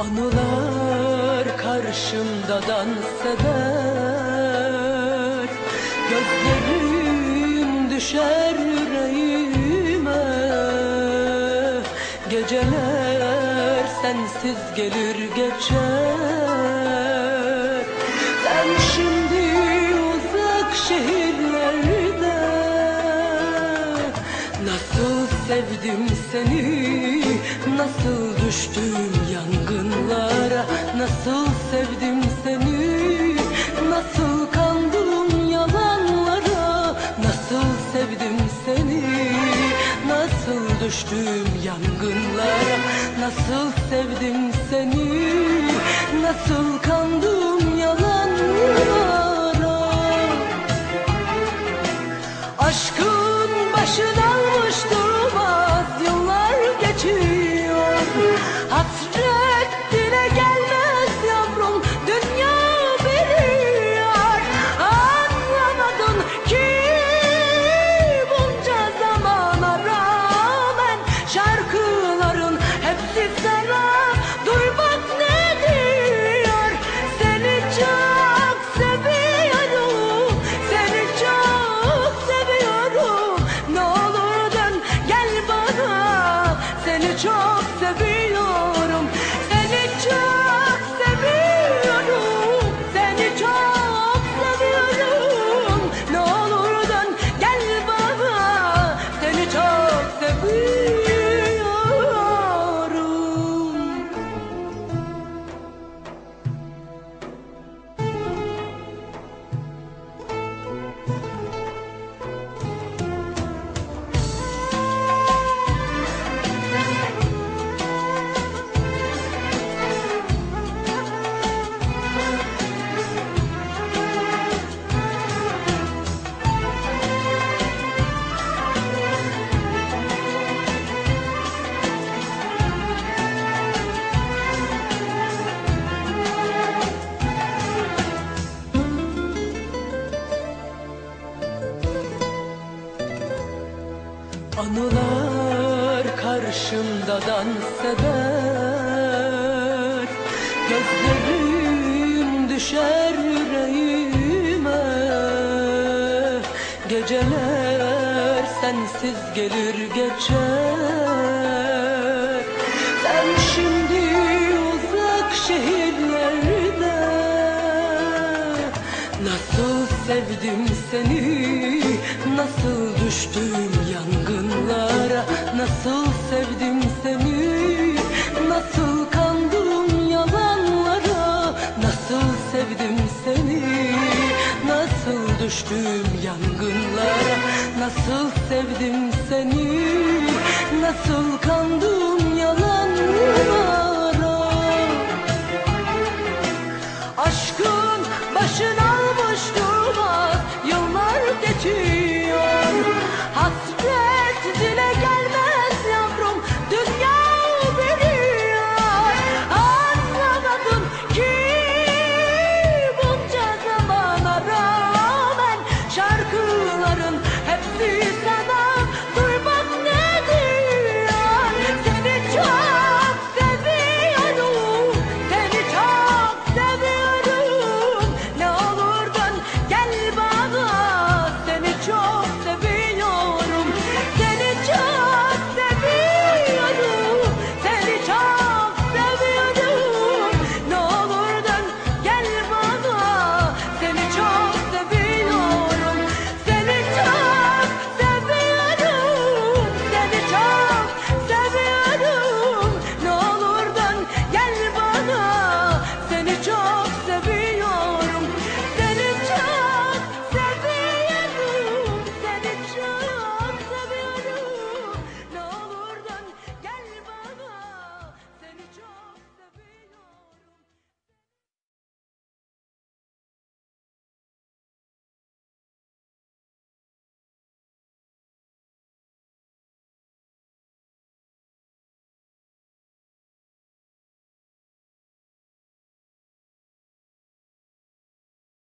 Anılar karşımda dans eder Gözlerim düşer yüreğime. Geceler sensiz gelir geçer. Sen şimdi uzak şehirlerde Nasıl sevdim seni Nasıl düştüm Düştüm yangınlara. Nasıl sevdim seni Nasıl kandım yalanlara. Aşkın başını almış durmaz Yıllar geçiyor. Hasret Anılar karşımda dans eder Gözlerim düşer yüreğime. Geceler sensiz gelir geçer. Sen şimdi uzak şehirlerde Nasıl sevdim seni Nasıl düştüm düştüğüm yangınlara. Nasıl sevdim seni, nasıl kandım